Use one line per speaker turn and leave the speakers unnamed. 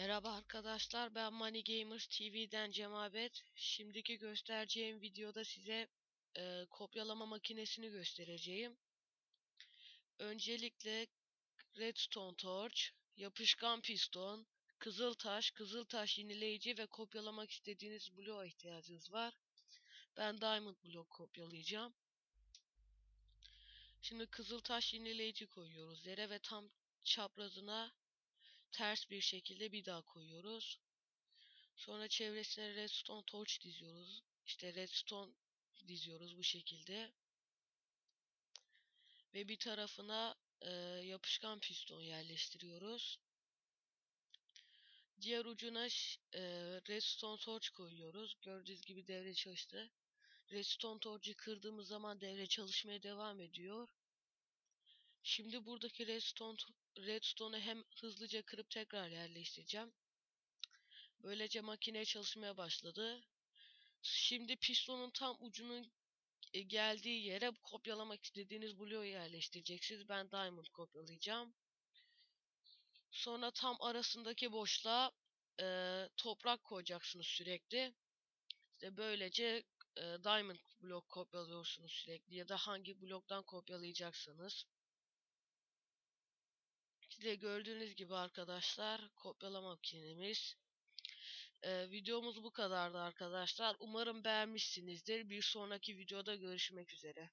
Merhaba arkadaşlar ben Money Gamers TV'den Cemabet. Şimdiki göstereceğim videoda size e, kopyalama makinesini göstereceğim. Öncelikle Redstone Torch, yapışkan piston, kızıl taş, kızıl taş yenileyici ve kopyalamak istediğiniz bloğa ihtiyacınız var. Ben Diamond blok kopyalayacağım. Şimdi kızıl taş yenileyici koyuyoruz yere ve tam çaprazına ters bir şekilde bir daha koyuyoruz. Sonra çevresine redstone torch diziyoruz. İşte redstone diziyoruz bu şekilde. Ve bir tarafına e, yapışkan piston yerleştiriyoruz. Diğer ucuna e, redstone torch koyuyoruz. Gördüğünüz gibi devre çalıştı. Redstone torch'u kırdığımız zaman devre çalışmaya devam ediyor. Şimdi buradaki redstone redstone'u hem hızlıca kırıp tekrar yerleştireceğim. Böylece makine çalışmaya başladı. Şimdi pistonun tam ucunun e, geldiği yere kopyalamak istediğiniz bloğu yerleştireceksiniz. Ben diamond kopyalayacağım. Sonra tam arasındaki boşluğa e, toprak koyacaksınız sürekli. İşte böylece e, diamond blok kopyalıyorsunuz sürekli ya da hangi bloktan kopyalayacaksanız. İşte gördüğünüz gibi arkadaşlar kopyalama makinemiz. Ee, videomuz bu kadardı arkadaşlar. Umarım beğenmişsinizdir. Bir sonraki videoda görüşmek üzere.